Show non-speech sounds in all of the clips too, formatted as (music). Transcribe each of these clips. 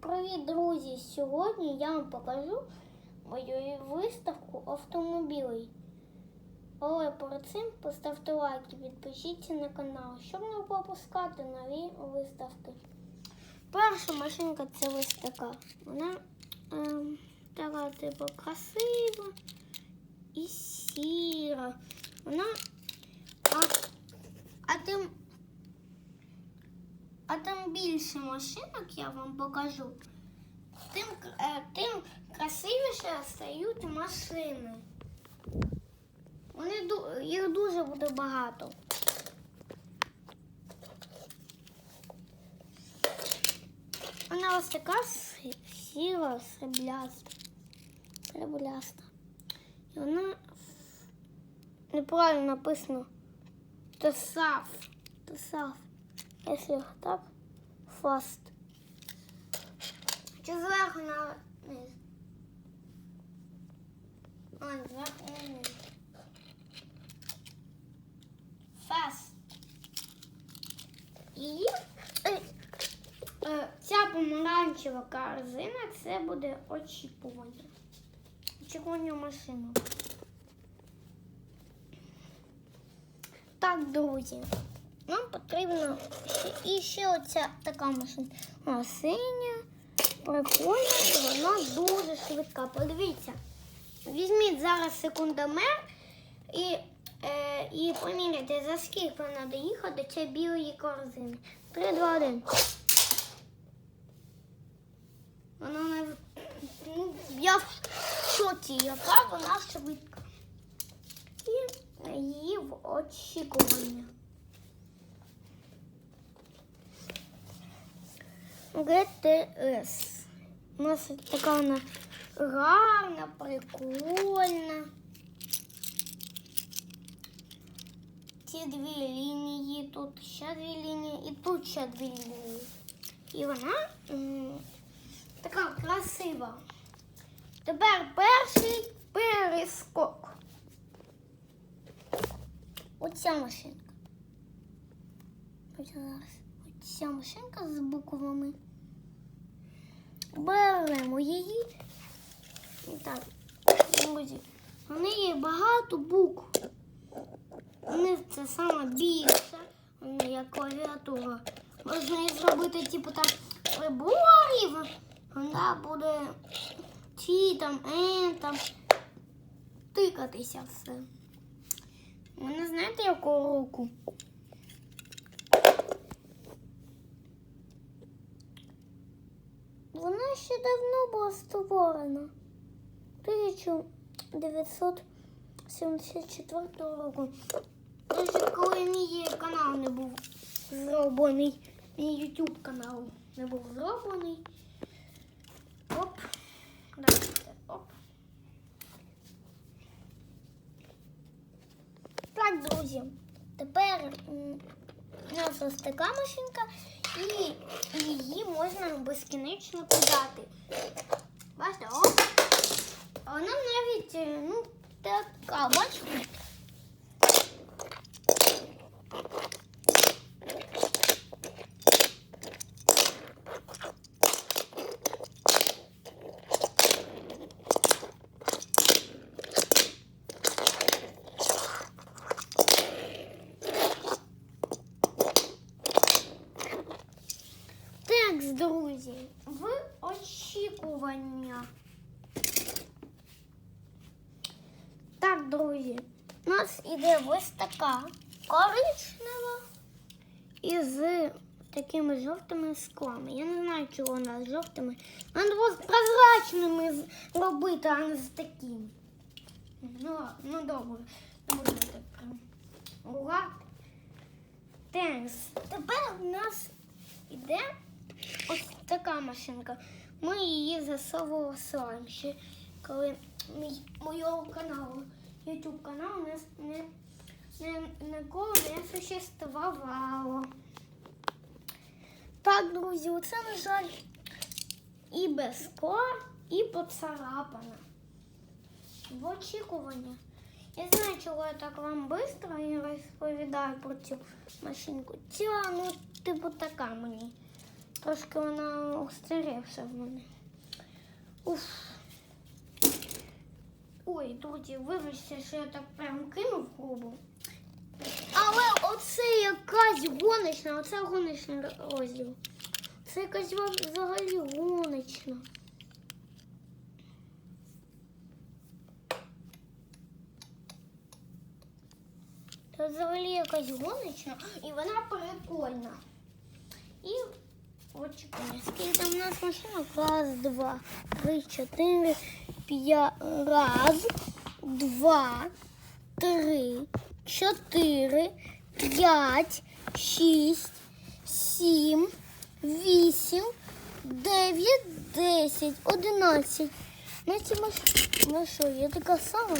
Привіт, друзі! Сьогодні я вам покажу мою виставку автомобілей. Але перед цим поставте лайк і підпишіться на канал, щоб не пропускати нові виставки. Перша машинка це ось така. Вона ем, така типу красива і сіра. Вона а, а тим а тим більше машинок я вам покажу, тим, е, тим красивіше стають машини. Вони їх дуже буде багато. Вона ось така сі- сіра, срібляста. Срібляста. І вона неправильно написано Тесав. Тесав. Если так, фаст. Чи зверху на низ? А, зверху на низ. Фаст. І е, е, ця помаранчева корзина це буде очікування. Очікування машину. Так, друзі. Нам потрібно і ще оця така машина. Вона синя, прикольна, вона дуже швидка. Подивіться. Візьміть зараз секундомер і, е, і поміряйте, за скільки треба доїхати до цієї білої корзини. 3, 2, 1. Вона не... Ну, я в шоці, яка вона швидка. І її в очікування. ГТС. У нас така вона гарна, прикольна. Ці дві лінії, тут ще дві лінії і тут ще дві лінії. І вона така красива. Тепер перший перескок. Оця машинка. Зараз. Оця машинка з буквами. Беремо її. Так, друзі, у неї багато букв. У них це саме більше, у неї як клавіатура. Можна її зробити, типу там приборів. Вона буде ті там, е, там тикатися все. Ви не знаєте, якого року? Вона ще давно була створена. 1974 року. Навіть коли мій канал не був зроблений, мій YouTube канал не був зроблений. Оп. Давайте. Оп. Так, друзі, тепер у нас ось така машинка, і можна безкінечно кидати. Бачите, о, вона навіть е, ну, така, бачите? Так, друзі, в очікування. Так, друзі, у нас іде ось така коричнева із такими жовтими склами. Я не знаю, чого вона з жовтими. Треба було з прозрачними робити, а не з такими. Ну, ну добре, буду так прям. Тенс. Тепер у нас іде ось така машинка. Ми її засовували ще коли мій моєго каналу, YouTube канал не, не, не, ніколи не существувало. Так, друзі, оце, на жаль, і без скла, і поцарапана. В очікування. Я знаю, чого я так вам швидко розповідаю про цю машинку. Ця, ну, типу, така мені Трошки вона устарівша в мене. Уф. Ой, друзі, вибачте, що я так прям кинув грубо. Але оце якась гоночна, оце гоночний розділ. Це якась взагалі гоночна. Це взагалі якась гоночна і вона прикольна. І от чекай, скільки там у нас машинок? Раз, два, три, чотири, п'ять. Раз, два, три, чотири, п'ять, шість, сім, вісім, дев'ять, десять, одинадцять. На маш... Ну що, я така сама?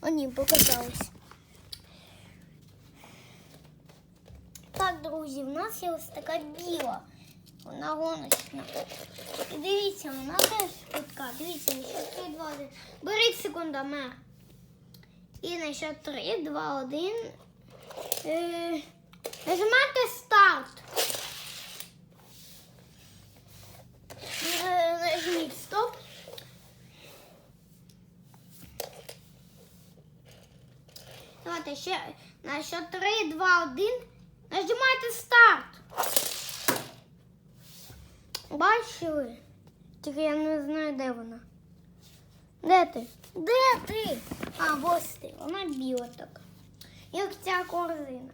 А ні, показалось. Так, друзі, в нас є ось така біла. Вона гоночна. І дивіться, вона теж швидка. Дивіться, на що 3, 2, 1. Беріть секундомер. І на що 3, 2, 1. Е, нажимайте старт. Е, Нажміть стоп. Давайте ще на що 3, 2, 1. Нажимайте старт. Бачили? Тільки я не знаю, де вона. Де ти? Де ти? А, ось ти. Вона біла така. Як ця корзина.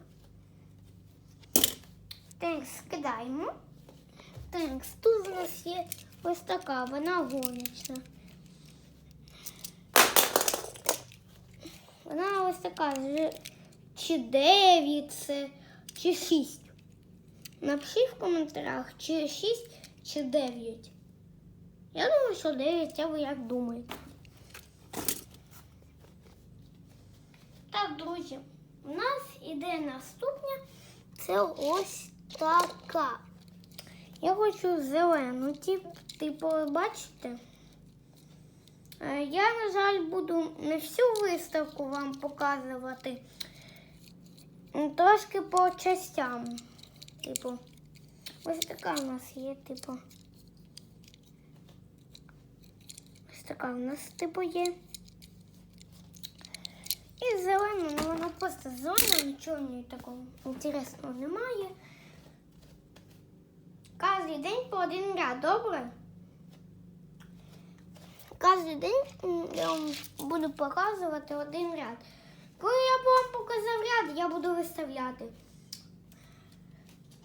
Тенкс скидаємо. Тенкс. Тут у нас є ось така, вона гоночна. Вона ось така. Чи 9 це, чи 6. Напишіть в коментарях, чи 6, чи 9. Я думаю, що 9, а ви як думаєте? Друзі, у нас іде наступня. Це ось така. Я хочу зелену, типу, бачите? Е, Я, на жаль, буду не всю виставку вам показувати. Трошки по частям. Типу, ось така у нас є, типу. Ось така у нас, типу, є. І зелена, ну вона просто зелена, нічого в такого інтересного немає. Кожен день по один ряд, добре? Кожен день я вам буду показувати один ряд. Коли я вам показав ряд, я буду виставляти.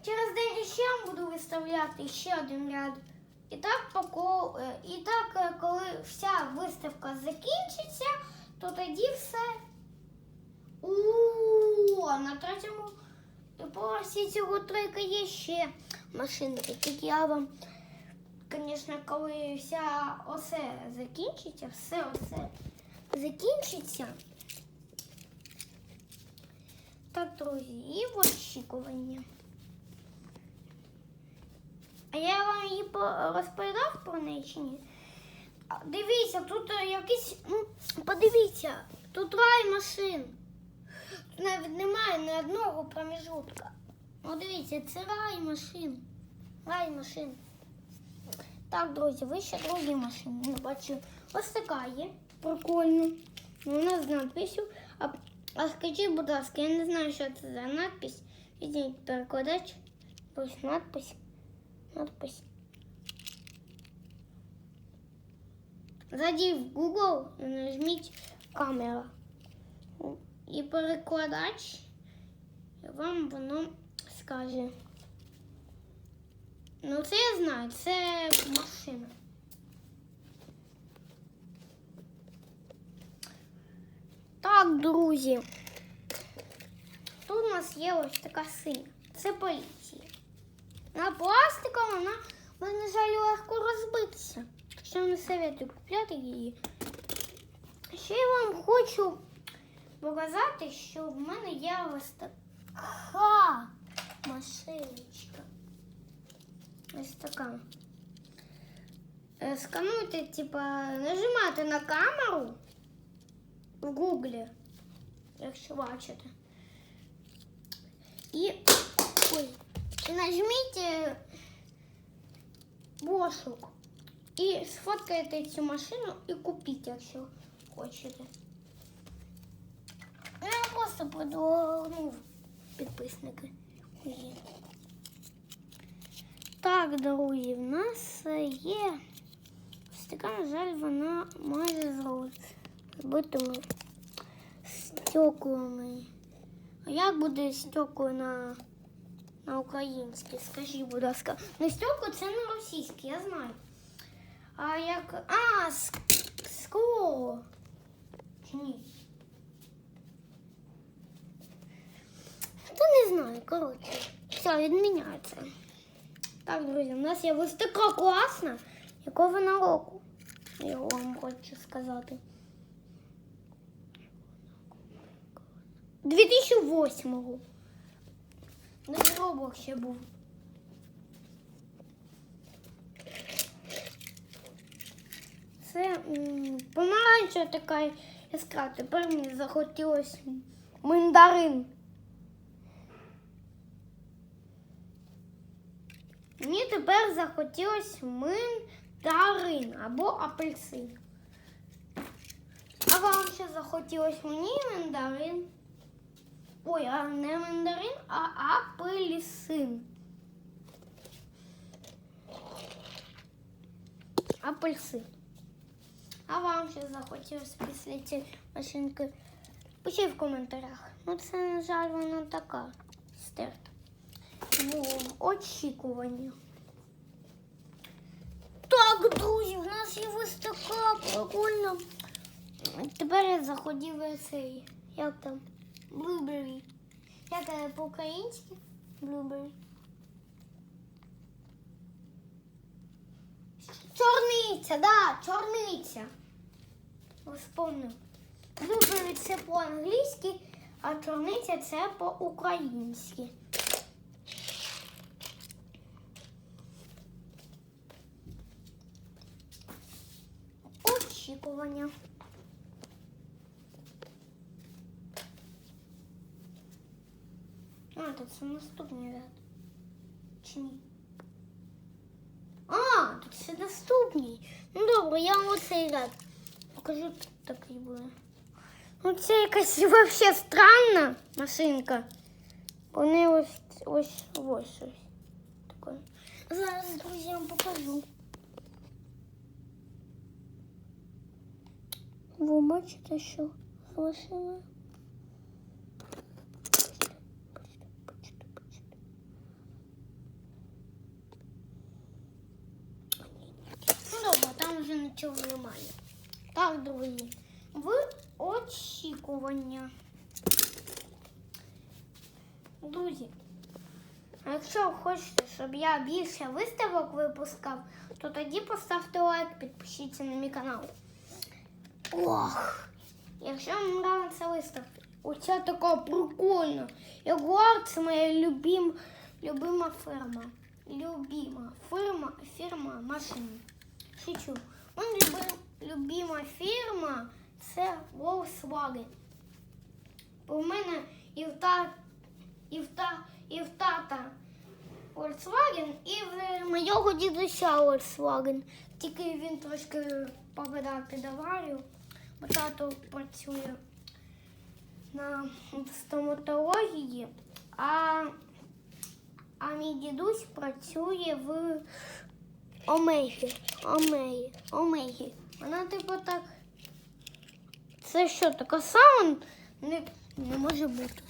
Через день ще вам буду виставляти ще один ряд. І так, е, і так, е, коли вся виставка закінчиться, то тоді все. О, на третьому поверсі цього трека є ще машинки. Тільки я вам, звісно, коли вся осе закінчиться, все осе закінчиться. Так, друзі, і в очікування. А я вам її розповідав про неї чи ні? Дивіться, тут якийсь. Ну, подивіться, тут рай машин. Навіть немає ні одного проміжутка. Ну, дивіться, це рай машин. Рай машин. Так, друзі, ви ще другі машини не бачили. Ось така є. Прикольно. Вона з надписю. А, а скажіть, будь ласка, я не знаю, що це за надпись. Візьміть перекладач. Ось надпись. Надпись. Зайдіть в Google і нажміть камера. І перекладач. І вам воно скаже. Ну, це я знаю, це машина. Так, друзі. Тут у нас є ось така синя. Це поліція. На пластика вона, вона, на жаль, легко розбитися. Що не советую купляти її. Ще я вам хочу показати, що в мене є ось така машиночка. Ось така. Е, Скануйте, типа, нажимайте на камеру в гуглі, якщо бачите. І, ой, і нажміть е, пошук. І сфоткайте цю машину і купіть, якщо хочете. Просто подумав підписники. Ой. Так, друзі, в нас є ось на жаль, вона майже з збитими стеклами. А як буде стекло на, на українське? Скажіть, будь ласка. Ну, стекло це не російське, я знаю. А як. А, скло. Чи ні? Та не знаю, коротше. Все, відміняється. Так, друзі, у нас є ось така класна, якого вона року. Я вам хочу сказати. 2008-го. Навіть робок ще був. Це помаранчева така яскрава. Тепер мені захотілося мандарин. Мені тепер захотілося мандарин або апельсин. А вам ще захотілося мені мандарин. Ой, а не мандарин, а апельсин. Апельсин. А вам ще захотілося після цієї машинки? Пишіть в коментарях. Ну це, на жаль, вона така стерта. В очікуванні. Так, друзі, в нас є ось така прикольна. Тепер я заходив в цей, як там, Blueberry. Як по-українськи? Blueberry. Чорниця, да, чорниця. Вспомнив. Blueberry це по-англійськи, а чорниця це по-українськи. Очікування. А, тут це наступний ряд. Чи ні? А, тут це наступний. Ну добре, я вам оцей ряд. Покажу, тут такий буде. Ну це якась вообще странна машинка. Вони ось ось ось ось. Таке. Зараз, друзі, я вам покажу. Ви бачите, що з? Ну добре, там вже нічого немає. Так, друзі, в очікування. Друзі, якщо хочете, щоб я більше виставок випускав, то тоді поставте лайк, підпишіться на мій канал. Ох, якщо вам подобається виставка, оця така прикольна. Ягуар це моя любим, любима фирма. Любима фирма, фірма машин. Шучу. Моя люби- любима фірма це Volkswagen. У мене і в та, і в та, і в тата Volkswagen, і в моєго дідуся Volkswagen. Тільки він трошки попадав під аварію, тато працює на стоматології, а, а мій дідусь працює в Омегі. Омегі. Омегі. Вона типу так. Це що, така сама? Не, не може бути.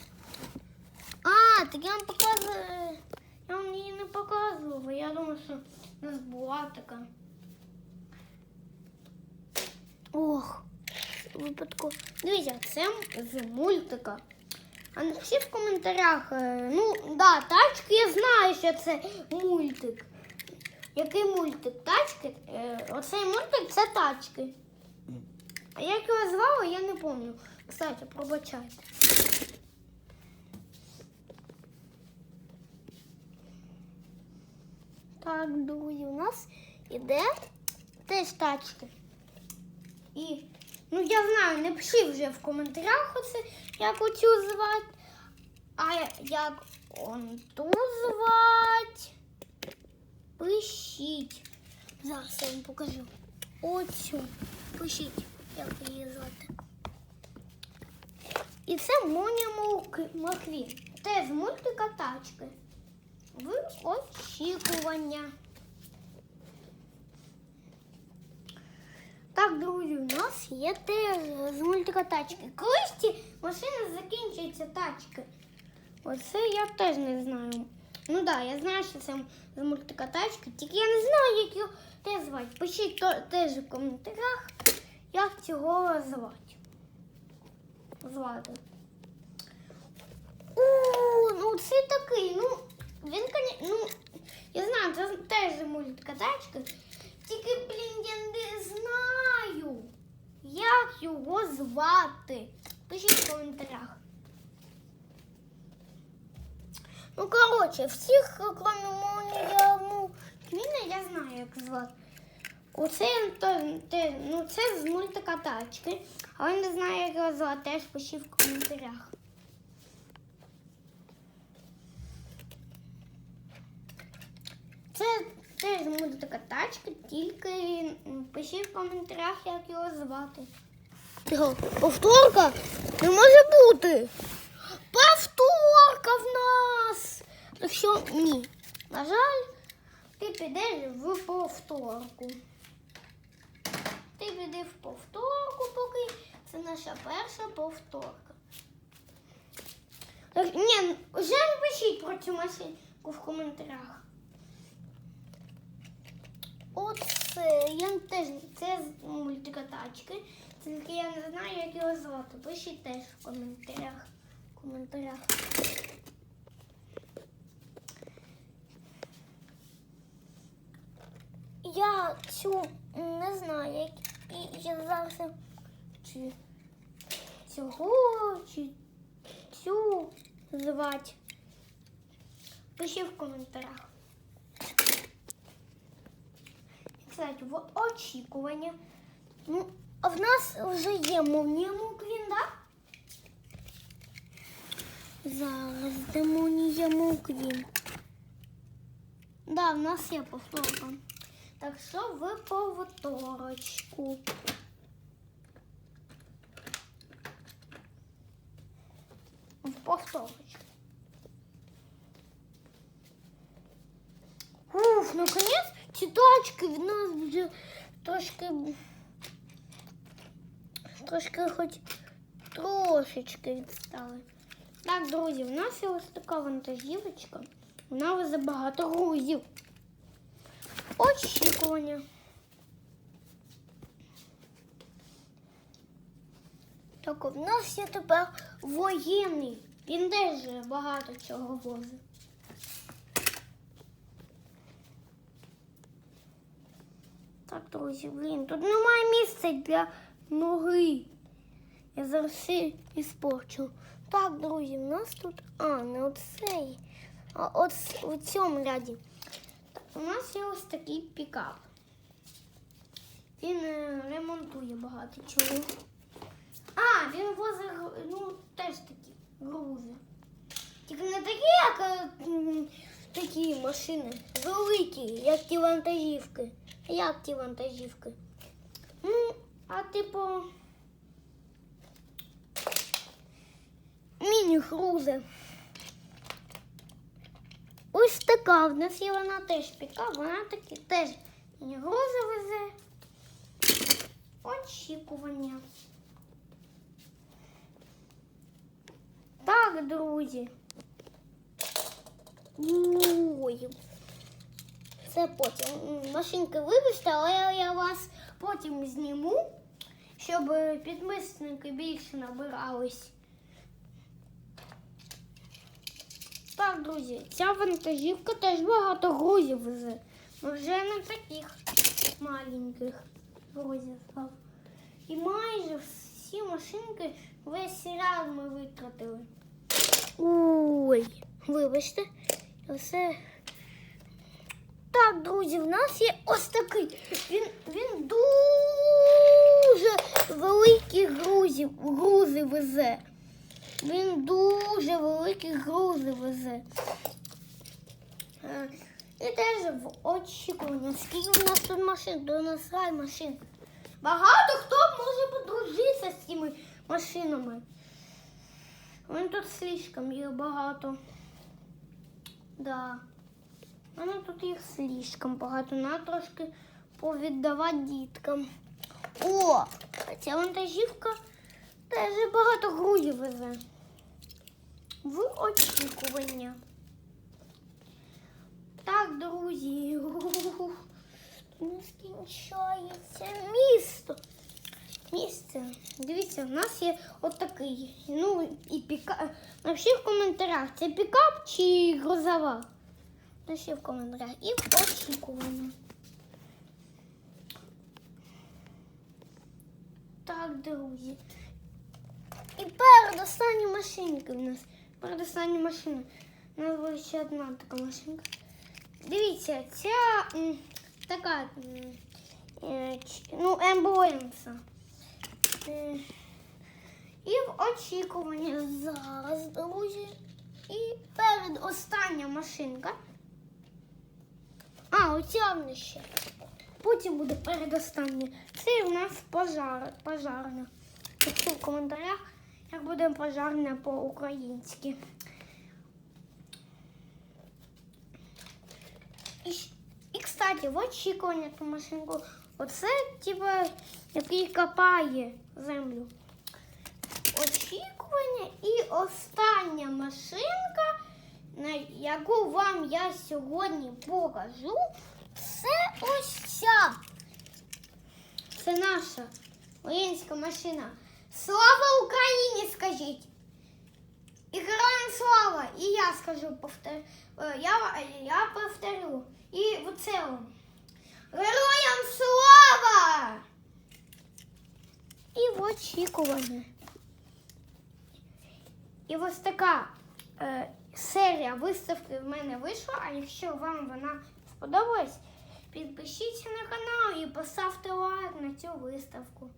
А, так я вам показую. Я вам її не показувала. Я думаю, що у нас була така. Ох, випадку. Дивіться, це з мультика. А напишіть в коментарях. е, Ну, да, тачки я знаю, що це мультик. Який мультик? Тачки? Е, Оцей мультик це тачки. А як його звали, я не пам'ятаю. Кстати, пробачайте. Так, друзі, у нас іде теж тачки. І, ну я знаю, не вже в коментарях оце, як оцю звати. А як он ту звати, пишіть. Зараз я вам покажу. Оцю. Пишіть, як її звати. І це Моня Мок- Маквін. Теж мультика тачки. В очікування. Так, друзі, у нас є теж з мультика тачки. Колись ці машини закінчуються тачки. Оце я теж не знаю. Ну так, да, я знаю, що це з мультика тачки, тільки я не знаю, як його теж звати. Пишіть то, теж в коментарях, як цього звати. Звати. У, ну це такий, ну, він, ну, я знаю, це теж з мультика тачки. Тільки, блін, я не знаю, як його звати. Пишіть в коментарях. Ну, коротше, всіх, крім Монія Квіна, я знаю, як звати. Оце то, те, ну, це з мультика тачки, але не знаю, як його звати, теж пишіть в коментарях. Це теж з мультика тачки, тільки пишіть в коментарях, як його звати. Повторка не може бути. Повторка в нас. Так що ні. На жаль, ти підеш в повторку. Ти піди в повторку, поки це наша перша повторка. Так, ні, вже напишіть про цю машинку в коментарях. Оце, я теж, це з мультика тачки, тільки я не знаю, як його звати. Пишіть теж в коментарях. В коментарях. Я цю не знаю, як і я зараз чи цього, чи цю звати. Пишіть в коментарях. Кстати, в очікування. Ну, а в нас вже є Монія Муквін, да? Зараз де Монія Муквін. Да, в нас є повторка. Так що в повторочку. В повторочку. Уф, наконец ці Точки в нас вже трошки, трошки хоч трошечки відстали. Так, друзі, в нас є ось така вантажівочка. Вона везе багато грузів. Очікування. Так, в нас є тепер воєнний. Він теж багато чого возить. Так, друзі, блін, тут немає місця для ноги. Я зараз все іспорчу. Так, друзі, в нас тут. А, не оцей. А от у цьому ряді. У нас є ось такий пікап. Він е, ремонтує багато чого. А, він возить, ну, теж такі грузи. Тільки не такі, як е, такі машини. Великі, як ті вантажівки. Як ті вантажівки? Ну, а типу. Міні-грузи. Ось така. В нас є вона теж піка, вона таки теж міні-грузи везе. Очікування. Так, друзі. Ой. Це потім. Машинки вибачте, але я вас потім зніму, щоб підписники більше набирались. Так, друзі, ця вантажівка теж багато грузів везе. Ну, вже не таких маленьких грузів. І майже всі машинки весь ряд ми витратили. Ой, вибачте, все. Так, друзі, в нас є ось такий. Він, він дуже великі грузів, грузи везе. Він дуже великі грузи везе. Е, І теж в очікуванні. Скільки у нас тут машин, до нас рай машин. Багато хто може подружитися з цими машинами. Вони тут слишком їх багато. Да. У мене тут їх слишком багато. Надо трошки повіддавати діткам. О! Ця вантажівка теж багато грузів везе. В очікування. Так, друзі. (laughs) Не скінчається місто. Місце. Дивіться, у нас є отакий. Ну, і піка. Напишіть в коментарях, це пікап чи грузова. Напишіть в коментарях. І в очікування. Так, друзі. І передостання машинка в нас. Передостання машина. У нас буде ще одна така машинка. Дивіться, ця м, така м, е, ч- ну, емблемса. Е, І в очікуванні зараз, друзі. І перед остання машинка. А, оця ще. Потім буде передостання. Це у нас пожар, пожарна. Пишіть в коментарях, як буде пожарна по-українськи. І, і, кстати, в очікування ту машинку. Оце, типа, який копає землю. Очікування і остання машинка, яку вам я сьогодні покажу, це ось ця. Це наша воєнська машина. Слава Україні, скажіть! І героям слава! І я скажу, повтор... е, я, я повторю. І в цілому. Героям слава! І в очікування. І ось така е, Серія виставки в мене вийшла. А якщо вам вона сподобалась, підпишіться на канал і поставте лайк на цю виставку.